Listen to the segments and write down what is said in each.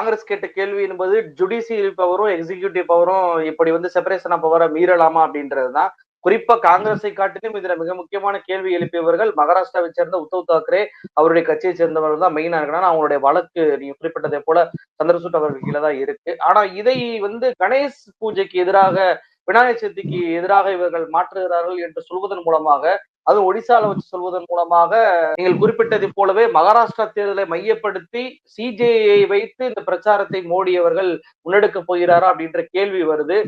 காங்கிரஸ் கேட்ட கேள்வி என்பது ஜுடிஷியல் பவரும் எக்ஸிகியூட்டிவ் பவரும் இப்படி வந்து செப்பரேஷன் ஆஃப் பவரை மீறலாமா அப்படின்றது தான் குறிப்பா காங்கிரஸை காட்டிலும் இதுல மிக முக்கியமான கேள்வி எழுப்பியவர்கள் மகாராஷ்டிராவை சேர்ந்த உத்தவ் தாக்கரே அவருடைய கட்சியை சேர்ந்தவர்கள் தான் மெயினா இருக்கிறாங்க அவங்களுடைய வழக்கு நீங்க குறிப்பிட்டதை போல சந்திரசூட் அவர்கள் கீழே தான் இருக்கு. ஆனா இதை வந்து கணேஷ் பூஜைக்கு எதிராக விநாயகர் சதுர்த்திக்கு எதிராக இவர்கள் மாற்றுகிறார்கள் என்று சொல்வதன் மூலமாக அது ஒடிசால வச்சு சொல்வதன் மூலமாக நீங்கள் குறிப்பிட்டதை போலவே மகாராஷ்டிரா தேர்தலை மையப்படுத்தி சிஜேஐ வைத்து இந்த பிரச்சாரத்தை மோடி அவர்கள் முன்னெடுக்க போகிறாரா அப்படின்ற கேள்வி வருது.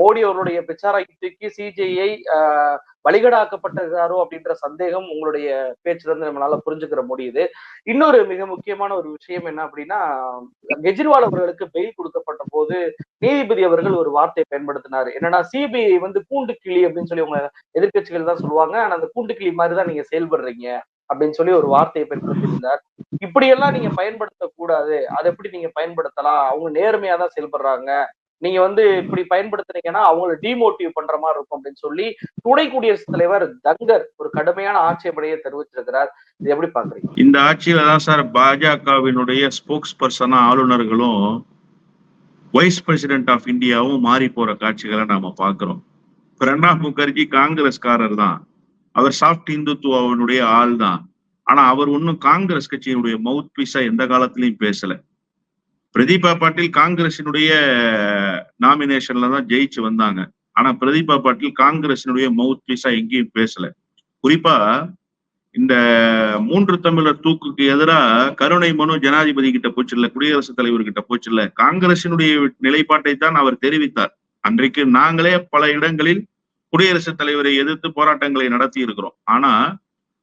மோடி அவருடைய பிரச்சார யுக்திக்கு சிஜேஐ வழிகடாக்கப்பட்டிருக்காரோ அப்படின்ற சந்தேகம் உங்களுடைய பேச்சுல இருந்து நம்மளால புரிஞ்சுக்கிற முடியுது. இன்னொரு மிக முக்கியமான ஒரு விஷயம் என்ன அப்படின்னா கெஜ்ரிவால் அவர்களுக்கு பெயில் கொடுக்கப்பட்ட போது நீதிபதி அவர்கள் ஒரு வார்த்தையை பயன்படுத்தினார். என்னன்னா சிபிஐ வந்து கூண்டு கிளி அப்படின்னு சொல்லி உங்க எதிர்கட்சிகள் தான் சொல்லுவாங்க. ஆனா அந்த கூண்டு மாதிரி தான் நீங்க செயல்படுறீங்க அப்படின்னு சொல்லி ஒரு வார்த்தையை பயன்படுத்தியிருந்தார் இப்படியெல்லாம் நீங்க பயன்படுத்தக்கூடாது. அதை எப்படி நீங்க பயன்படுத்தலாம்? அவங்க நேர்மையா தான் செயல்படுறாங்க. நீங்க வந்து இப்படி பயன்படுத்துனீங்கன்னா அவங்கள டிமோட்டிவ் பண்ற மாதிரி இருக்கும் அப்படின்னு சொல்லி துணை குடியரசுத் தலைவர் தங்கர் ஒரு கடுமையான ஆட்சேபனையை தெரிவிச்சிருக்கிறார் இது எப்படி பாக்குறீங்க இந்த ஆட்சியில தான் சார் பாஜகவினுடைய ஸ்போக்ஸ் பர்சனா ஆளுநர்களும் வைஸ் பிரசிடென்ட் ஆஃப் இந்தியாவும் மாறி போற காட்சிகளை நாம பாக்குறோம் பிரணாப் முகர்ஜி காங்கிரஸ்காரர் தான் அவர் சாஃப்ட் இந்துத்துவாவினுடைய ஆள் தான் ஆனா அவர் ஒன்னும் காங்கிரஸ் கட்சியினுடைய மவுத் பீஸா எந்த காலத்திலையும் பேசல. பிரதீபா பாட்டீல் காங்கிரசினுடைய நாமினேஷன்ல தான் ஜெயிச்சு வந்தாங்க. ஆனா பிரதீபா பாட்டீல் காங்கிரசினுடைய மவுத் பீஸா எங்கேயும் பேசல. குறிப்பா இந்த மூன்று தமிழர் தூக்குக்கு எதிராக கருணை மனு ஜனாதிபதி கிட்ட போச்சுல்ல குடியரசுத் தலைவர் கிட்ட போச்சுல்ல காங்கிரசினுடைய நிலைப்பாட்டை தான் அவர் தெரிவித்தார். அன்றைக்கு நாங்களே பல இடங்களில் குடியரசுத் தலைவரை எதிர்த்து போராட்டங்களை நடத்தி இருக்கிறோம். ஆனா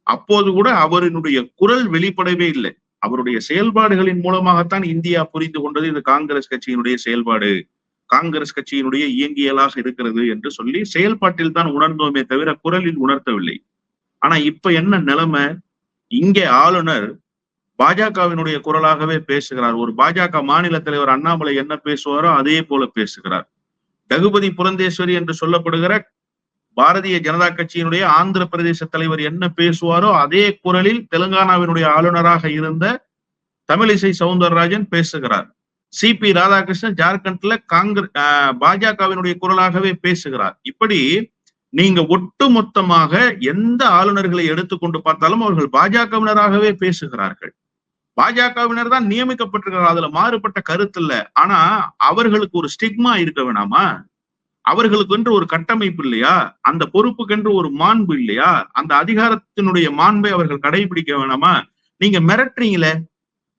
அப்போது கூட அவரினுடைய குரல் வெளிப்படவே இல்லை. அவருடைய செயல்பாடுகளின் மூலமாகத்தான் இந்தியா புரிந்து கொண்டது இது காங்கிரஸ் கட்சியினுடைய செயல்பாடு. காங்கிரஸ் கட்சியினுடைய இயங்கியலாக இருக்கிறது என்று சொல்லி செயல்பாட்டில் தான் உணர்ந்தோமே தவிர குரலில் உணர்த்தவில்லை. ஆனா இப்ப என்ன நிலைமை? இங்கே ஆளுநர் பாஜகவினுடைய குரலாகவே பேசுகிறார். ஒரு பாஜக மாநில தலைவர் அண்ணாமலை என்ன பேசுவாரோ அதே போல பேசுகிறார். ரகுபதி புரந்தேஸ்வரி என்று சொல்லப்படுகிற பாரதிய ஜனதா கட்சியினுடைய ஆந்திர பிரதேச தலைவர் என்ன பேசுவாரோ அதே குரலில் தெலுங்கானாவினுடைய ஆளுநராக இருந்த தமிழிசை சவுந்தரராஜன் பேசுகிறார். சி பி ராதாகிருஷ்ணன் ஜார்க்கண்ட்ல காங்கிரஸ் பாஜகவினுடைய குரலாகவே பேசுகிறார். இப்படி நீங்க ஒட்டுமொத்தமாக எந்த ஆளுநர்களை எடுத்துக்கொண்டு பார்த்தாலும் அவர்கள் பாஜகவினராகவே பேசுகிறார்கள். பாஜகவினர் தான் நியமிக்கப்பட்டிருக்கிறார். அதுல மாறுபட்ட கருத்து இல்ல. ஆனா அவர்களுக்கு ஒரு ஸ்டிக்மா இருக்க வேணாமா? அவர்களுக்கு என்று ஒரு கட்டமைப்பு இல்லையா? அந்த பொறுப்புக்கென்று ஒரு மாண்பு இல்லையா? அந்த அதிகாரத்தினுடைய மாண்பை அவர்கள் கடைபிடிக்க வேணாமா? நீங்க மிரட்டுறீங்களே.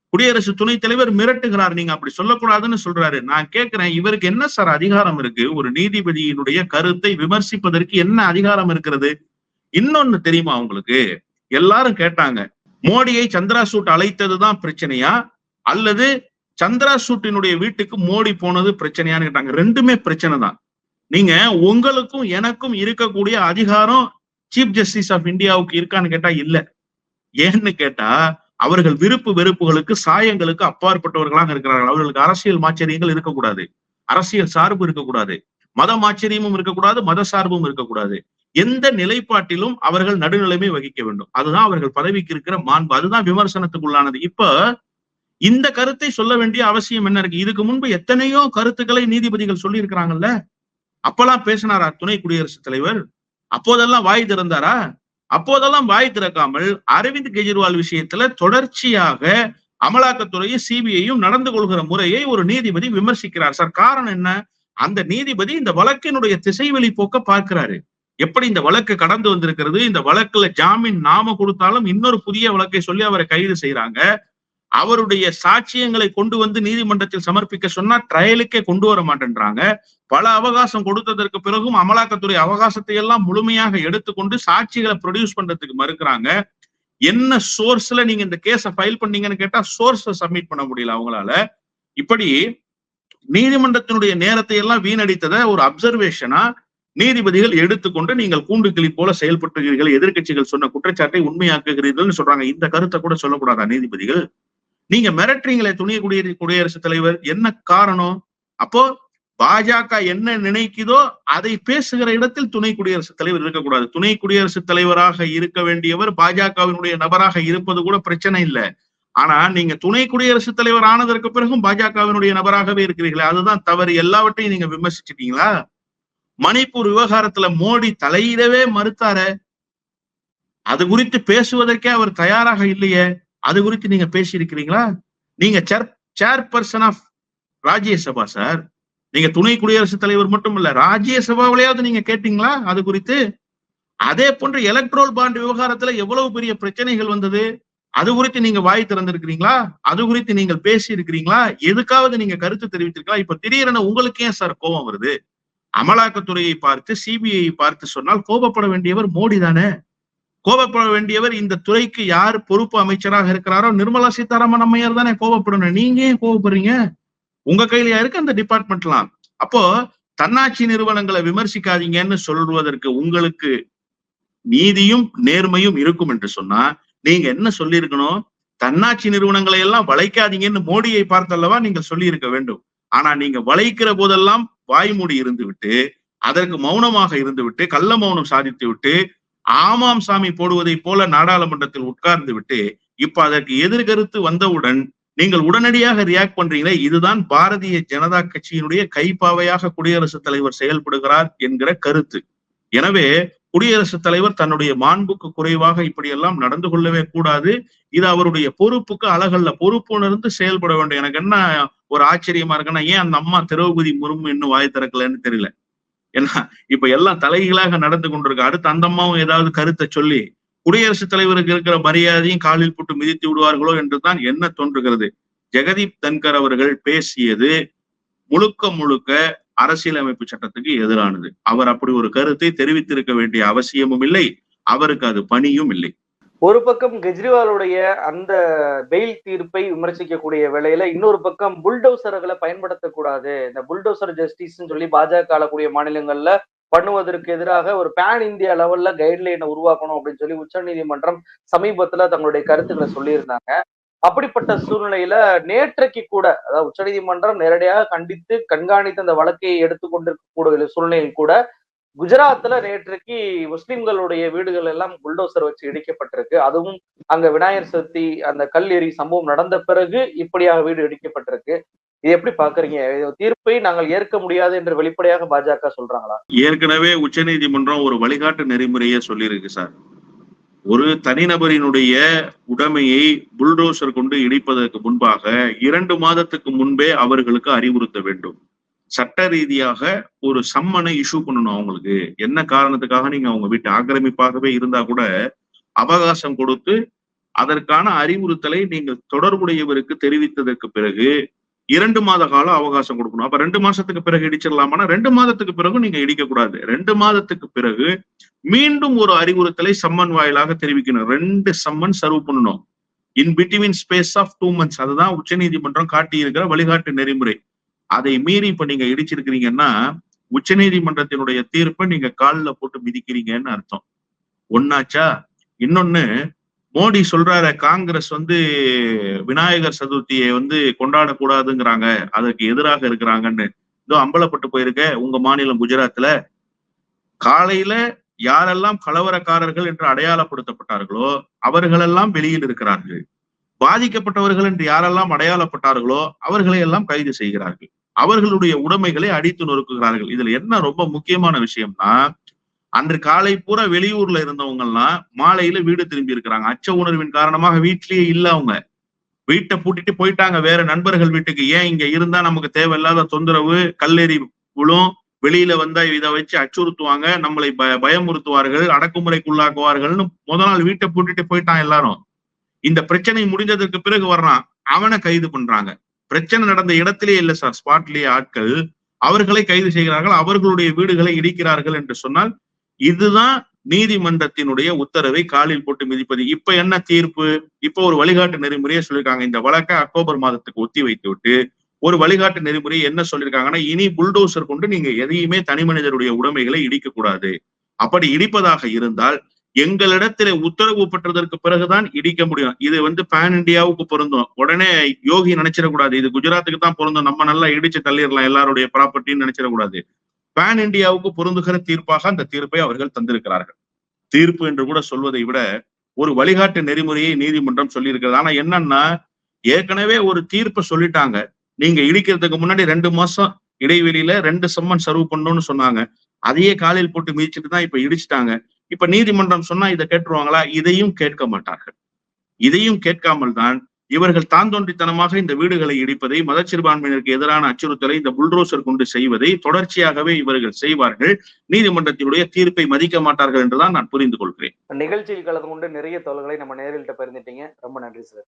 குடியரசு துணைத் தலைவர் மிரட்டுகிறார் நீங்க அப்படி சொல்லக்கூடாதுன்னு சொல்றாரு. நான் கேட்கிறேன் இவருக்கு என்ன சார் அதிகாரம் இருக்கு? ஒரு நீதிபதியினுடைய கருத்தை விமர்சிப்பதற்கு என்ன அதிகாரம் இருக்கிறது? இன்னொன்னு தெரியுமா உங்களுக்கு? எல்லாரும் கேட்டாங்க. மோடியை சந்திரா சூட் அழைத்ததுதான் பிரச்சனையா? அல்லது சந்திரா சூட்டினுடைய வீட்டுக்கு மோடி போனது பிரச்சனையான்னு கேட்டாங்க. ரெண்டுமே பிரச்சனை தான். நீங்க உங்களுக்கும் எனக்கும் இருக்கக்கூடிய அதிகாரம் சீஃப் ஜஸ்டிஸ் ஆஃப் இந்தியாவுக்கு இருக்கான்னு கேட்டா இல்ல. ஏன்னு கேட்டா அவர்கள் விருப்பு வெறுப்புகளுக்கு சாயங்களுக்கு அப்பாற்பட்டவர்களாக இருக்கிறார்கள். அவர்களுக்கு அரசியல் மாச்சரியங்கள் இருக்கக்கூடாது. அரசியல் சார்பு இருக்கக்கூடாது. மத மாச்சரியமும் இருக்கக்கூடாது மத சார்பும் இருக்கக்கூடாது. எந்த நிலைப்பாட்டிலும் அவர்கள் நடுநிலைமை வகிக்க வேண்டும். அதுதான் அவர்கள் பதவிக்கு இருக்கிற மாண்பு. அதுதான் விமர்சனத்துக்குள்ளானது. இப்ப இந்த கருத்தை சொல்ல வேண்டிய அவசியம் என்ன இருக்கு? இதுக்கு முன்பு எத்தனையோ கருத்துக்களை நீதிபதிகள் சொல்லி இருக்கிறாங்கல்ல அப்பெல்லாம் பேசினாரா துணை குடியரசுத் தலைவர்? அப்போதெல்லாம் வாய் திறந்தாரா? அப்போதெல்லாம் வாய் திறக்காமல் அரவிந்த் கெஜ்ரிவால் விஷயத்துல தொடர்ச்சியாக அமலாக்கத்துறையும் சிபிஐயும் நடந்து கொள்கிற முறையை ஒரு நீதிபதி விமர்சிக்கிறார். சார் காரணம் என்ன? அந்த நீதிபதி இந்த வழக்கினுடைய திசைவெளி போக்க பார்க்கிறாரு. எப்படி இந்த வழக்கு கடந்து வந்திருக்கிறது? இந்த வழக்குல ஜாமீன் நாம கொடுத்தாலும் இன்னொரு புதிய வழக்கை சொல்லி அவரை கைது செய்யறாங்க அவருடைய சாட்சியங்களை கொண்டு வந்து நீதிமன்றத்தில் சமர்ப்பிக்க சொன்னா ட்ரையலுக்கே கொண்டு வர மாட்டேன்றாங்க. பல அவகாசம் கொடுத்ததற்கு பிறகும் அமலாக்கத்துறை அவகாசத்தை எல்லாம் முழுமையாக எடுத்துக்கொண்டு சாட்சிகளை ப்ரொடியூஸ் பண்றதுக்கு மறுக்கிறாங்க. என்ன சோர்ஸ்ல நீங்க இந்த கேஸை ஃபைல் பண்ணீங்கன்னு கேட்டா சோர்ஸ் சப்மிட் பண்ண முடியல அவங்களால. இப்படி நீதிமன்றத்தினுடைய நேரத்தை எல்லாம் வீணடித்ததை ஒரு அப்சர்வேஷனா நீதிபதிகள் எடுத்துக்கொண்டு நீங்கள் கூண்டு கிளி போல செயல்பட்டுகிறீர்கள் எதிர்கட்சிகள் சொன்ன குற்றச்சாட்டை உண்மையாக்குகிறீர்கள்னு சொல்றாங்க. இந்த கருத்தை கூட சொல்லக்கூடாதா நீதிபதிகள்? நீங்க மிரட்டுறீங்களே துணை குடியரசு குடியரசுத் தலைவர் என்ன காரணம்? அப்போ பாஜக என்ன நினைக்குதோ அதை பேசுகிற இடத்தில் துணை குடியரசுத் தலைவர் இருக்கக்கூடாது. துணை குடியரசுத் தலைவராக இருக்க வேண்டியவர் பாஜகவினுடைய நபராக இருப்பது கூட பிரச்சனை இல்லை. ஆனா நீங்க துணை குடியரசுத் தலைவர் ஆனதற்கு பிறகும் பாஜகவினுடைய நபராகவே இருக்கிறீர்களே அதுதான் தவறு. எல்லாவற்றையும் நீங்க விமர்சிச்சிட்டீங்களா? மணிப்பூர் விவகாரத்துல மோடி தலையிடவே மறுத்தாரே. அது குறித்து பேசுவதற்கே அவர் தயாராக இல்லையே. அது குறித்து நீங்க பேசியிருக்கிறீங்களா? நீங்க chair chairperson of Rajya Sabha sir நீங்க துணை குடியரசுத் தலைவர் மட்டும் இல்ல ராஜ்யசபாவிலேயாவது நீங்க கேட்டீங்களா? அது குறித்து? அதே போன்று எலக்ட்ரோல் பாண்ட் விவகாரத்துல எவ்வளவு பெரிய பிரச்சனைகள் வந்தது? அது குறித்து நீங்க வாய் திறந்திருக்கிறீங்களா? அது குறித்து நீங்கள் பேசி இருக்கிறீங்களா எதுக்காவது நீங்க கருத்து தெரிவித்திருக்கலாம் இப்ப திடீரென உங்களுக்கு ஏன் சார் கோபம் வருது? அமலாக்கத்துறையை பார்த்து சிபிஐ பார்த்து சொன்னால் கோபப்பட வேண்டியவர் மோடி தானே? கோபப்பட வேண்டியவர் இந்த துறைக்கு யார் பொறுப்பு அமைச்சராக இருக்கிறாரோ நிர்மலா சீதாராமன் அம்மையார் தானே கோபப்படணும். நீங்க ஏன் கோபப்படுறீங்க? உங்க கையிலயா இருக்கு அந்த டிபார்ட்மெண்ட்லாம்? அப்போ தன்னாட்சி நிறுவனங்களை விமர்சிக்காதீங்கன்னு சொல்வதற்கு உங்களுக்கு நீதியும் நேர்மையும் இருக்கும் என்று சொன்னா நீங்க என்ன சொல்லியிருக்கணும்? தன்னாட்சி நிறுவனங்களை எல்லாம் வளைக்காதீங்கன்னு மோடியை பார்த்தல்லவா நீங்க சொல்லி இருக்க வேண்டும். ஆனா நீங்க வளைக்கிற போதெல்லாம் வாய்மூடி இருந்து விட்டு அதற்கு மௌனமாக இருந்து விட்டு கள்ள மௌனம் சாதித்து விட்டு ஆமாம் சாமி போடுவதை போல நாடாளுமன்றத்தில் உட்கார்ந்து விட்டு இப்ப அதற்கு எதிர்கருத்து வந்தவுடன் நீங்கள் உடனடியாக ரியாக்ட் பண்றீங்களே இதுதான் பாரதிய ஜனதா கட்சியினுடைய கைப்பாவையாக குடியரசுத் தலைவர் செயல்படுகிறார் என்கிற கருத்து. எனவே குடியரசுத் தலைவர் தன்னுடைய மாண்புக்கு குறைவாக இப்படியெல்லாம் நடந்து கொள்ளவே கூடாது. இது அவருடைய பொறுப்புக்கு அழகல்ல பொறுப்பு உணர்ந்து செயல்பட வேண்டும். எனக்கு என்ன ஒரு ஆச்சரியமா இருக்குன்னா ஏன் அந்த அம்மா திரௌபதி முர்மு இன்னும் வாய் திறக்கலன்னு தெரியல. ஏன்னா இப்ப எல்லாம் தலைகளாக நடந்து கொண்டிருக்கு. அடுத்து அந்த அம்மாவும் ஏதாவது கருத்தை சொல்லி குடியரசுத் தலைவருக்கு இருக்கிற மரியாதையும் காலில் போட்டு மிதித்து விடுவார்களோ என்றுதான் என்ன தோன்றுகிறது? ஜெகதீப் தன்கர் அவர்கள் பேசியது முழுக்க முழுக்க அரசியலமைப்பு சட்டத்துக்கு எதிரானது. அவர் அப்படி ஒரு கருத்தை தெரிவித்திருக்க வேண்டிய அவசியமும் இல்லை அவருக்கு அது பணியும் இல்லை. ஒரு பக்கம் கெஜ்ரிவாலுடைய அந்த பெயில் தீர்ப்பை விமர்சிக்கக்கூடிய வேளையில இன்னொரு பக்கம் புல்டோசர்களை பயன்படுத்தக்கூடாது. இந்த புல்டோசர் ஜஸ்டிஸ் சொல்லி பாஜக ஆளக்கூடிய மாநிலங்கள்ல பண்ணுவதற்கு எதிராக ஒரு பேன் இந்தியா லெவல்ல கைட்லைனை உருவாக்கணும் அப்படின்னு சொல்லி உச்சநீதிமன்றம் சமீபத்துல தங்களுடைய கருத்துக்களை சொல்லியிருந்தாங்க. அப்படிப்பட்ட சூழ்நிலையில நேற்றைக்கு கூட அதாவது உச்சநீதிமன்றம் நேரடியாக கண்டித்து கண்காணித்து அந்த வழக்கை எடுத்துக்கொண்டிருக்கக்கூடிய சூழ்நிலையில் கூட குஜராத்ல நேற்றுக்கு முஸ்லிம்களுடைய வீடுகள் எல்லாம் புல்டோசர் வச்சு இடிக்கப்பட்டிருக்கு. அதுவும் அங்க விநாயகர் சதுர்த்தி அந்த கல் எறி சம்பவம் நடந்த பிறகு இப்படியாக வீடு இடிக்கப்பட்டிருக்கு. இது எப்படி பாக்குறீங்க தீர்ப்பை நாங்கள் ஏற்க முடியாது என்று வெளிப்படையாக பாஜக சொல்றாங்களா? ஏற்கனவே உச்சநீதிமன்றம் ஒரு வழிகாட்டு நெறிமுறையை சொல்லியிருக்கு சார். ஒரு தனிநபரினுடைய உடைமையை புல்டோசர் கொண்டு இடிப்பதற்கு முன்பாக இரண்டு மாதத்துக்கு முன்பே அவர்களுக்கு அறிவுறுத்த வேண்டும். சட்ட ரீதியாக ஒரு சம்மனை இஷ்யூ பண்ணணும் அவங்களுக்கு. என்ன காரணத்துக்காக நீங்க அவங்க வீட்டு ஆக்கிரமிப்பாகவே இருந்தா கூட அவகாசம் கொடுத்து அதற்கான அறிவுறுத்தலை நீங்கள் தொடர்புடையவருக்கு தெரிவித்ததற்கு பிறகு இரண்டு மாத காலம் அவகாசம் கொடுக்கணும். அப்ப ரெண்டு மாசத்துக்கு பிறகு இடிச்சிடலாமானா ரெண்டு மாதத்துக்கு பிறகு நீங்க இடிக்க கூடாது ரெண்டு மாதத்துக்கு பிறகு மீண்டும் ஒரு அறிவுறுத்தலை சம்மன் வாயிலாக தெரிவிக்கணும். ரெண்டு சம்மன் சர்வ் பண்ணணும். In between space of two months அதுதான் உச்சநீதிமன்றம் காட்டி இருக்கிற வழிகாட்டு நெறிமுறை. அதை மீறி இப்ப நீங்க இடிச்சிருக்கிறீங்கன்னா உச்சநீதிமன்றத்தினுடைய தீர்ப்பை நீங்க காலில் போட்டு மிதிக்கிறீங்கன்னு அர்த்தம். ஒன்னாச்சா இன்னொன்னு மோடி சொல்றாரு காங்கிரஸ் வந்து விநாயகர் சதுர்த்தியை வந்து கொண்டாடக்கூடாதுங்கிறாங்க அதற்கு எதிராக இருக்கிறாங்கன்னு. இதோ அம்பலப்பட்டு போயிருக்க உங்க மாநிலம் குஜராத்ல. காலையில யாரெல்லாம் கலவரக்காரர்கள் என்று அடையாளப்படுத்தப்பட்டார்களோ அவர்களெல்லாம் வெளியில் இருக்கிறார்கள். பாதிக்கப்பட்டவர்கள் என்று யாரெல்லாம் அடையாளப்பட்டார்களோ அவர்களை எல்லாம் கைது செய்கிறார்கள். அவர்களுடைய உடைமைகளை அடித்து நொறுக்குகிறார்கள். இதுல என்ன ரொம்ப முக்கியமான விஷயம்னா அன்று காலை பூரா வெளியூர்ல இருந்தவங்க எல்லாம் மாலையில வீடு திரும்பி இருக்கிறாங்க. அச்ச உணர்வின் காரணமாக வீட்லயே இல்ல அவங்க. வீட்டை பூட்டிட்டு போயிட்டாங்க. வேற நண்பர்கள் வீட்டுக்கு ஏன் இங்க இருந்தா நமக்கு தேவையில்லாத தொந்தரவு கல்லெறி விழும். வெளியில வந்தா இதை வச்சு அச்சுறுத்துவாங்க. நம்மளை ப பயமுறுத்துவார்கள் அடக்குமுறைக்குள்ளாக்குவார்கள்னு முத நாள் வீட்டை பூட்டிட்டு போயிட்டான் எல்லாரும். இந்த பிரச்சனை முடிஞ்சதுக்கு பிறகு வர்றான். அவனை கைது பண்றாங்க. பிரச்சனை நடந்த இடத்திலே இல்ல சார். ஸ்பாட்லேயே ஆட்கள் அவர்களை கைது செய்கிறார்கள் அவர்களுடைய வீடுகளை இடிக்கிறார்கள் என்று சொன்னால் இதுதான் நீதிமன்றத்தினுடைய உத்தரவை காலில் போட்டு மிதிப்பது. இப்ப என்ன தீர்ப்பு? இப்ப ஒரு வழிகாட்டு நெறிமுறையை சொல்லியிருக்காங்க. இந்த வழக்கை அக்டோபர் மாதத்துக்கு ஒத்தி வைத்து விட்டு ஒரு வழிகாட்டு நெறிமுறை என்ன சொல்லியிருக்காங்கன்னா இனி புல்டோசர் கொண்டு நீங்க எதையுமே தனி மனிதருடைய உடைமைகளை இடிக்க கூடாது அப்படி இடிப்பதாக இருந்தால் எங்களிடத்துல உத்தரவு பெற்றதற்கு பிறகுதான் இடிக்க முடியும். இது வந்து பேன் இந்தியாவுக்கு பொருந்தும். உடனே யோகி நினைச்சிடக்கூடாது. இது குஜராத்துக்கு தான் பொருந்தும். நம்ம நல்லா இடிச்சு தள்ளிடலாம். எல்லாருடைய ப்ராப்பர்ட்டின்னு நினைச்சிடக்கூடாது. பேன் இந்தியாவுக்கு பொருந்துகிற தீர்ப்பாக அந்த தீர்ப்பை அவர்கள் தந்திருக்கிறார்கள். தீர்ப்பு என்று கூட சொல்வதை விட ஒரு வழிகாட்டு நெறிமுறையை நீதிமன்றம் சொல்லியிருக்கிறது. ஆனா என்னன்னா ஏற்கனவே ஒரு தீர்ப்பை சொல்லிட்டாங்க. நீங்க இடிக்கிறதுக்கு முன்னாடி ரெண்டு மாசம் இடைவெளியில ரெண்டு சம்மன் சர்வ் பண்ணணும்னு சொன்னாங்க. அதையே காலையில் போட்டு மிதிச்சிட்டு தான் இப்ப இடிச்சிட்டாங்க. இப்ப நீதிமன்றம் சொன்னா இதை கேட்டுருவாங்களா? இதையும் கேட்க மாட்டார்கள். இதையும் கேட்காமல் தான் இவர்கள் தாந்தோன்றித்தனமாக இந்த வீடுகளை இடிப்பதை மதச்சிறுபான்மையினருக்கு எதிரான அச்சுறுத்தலை இந்த புல்டோசர் கொண்டு செய்வதை தொடர்ச்சியாகவே இவர்கள் செய்வார்கள். நீதிமன்றத்தினுடைய தீர்ப்பை மதிக்க மாட்டார்கள் என்றுதான் நான் புரிந்து கொள்கிறேன். நிகழ்ச்சியில் கலந்து கொண்டு நிறைய தகவல்களை நம்ம நேரில் பகிர்ந்துட்டீங்க. ரொம்ப நன்றி சார்.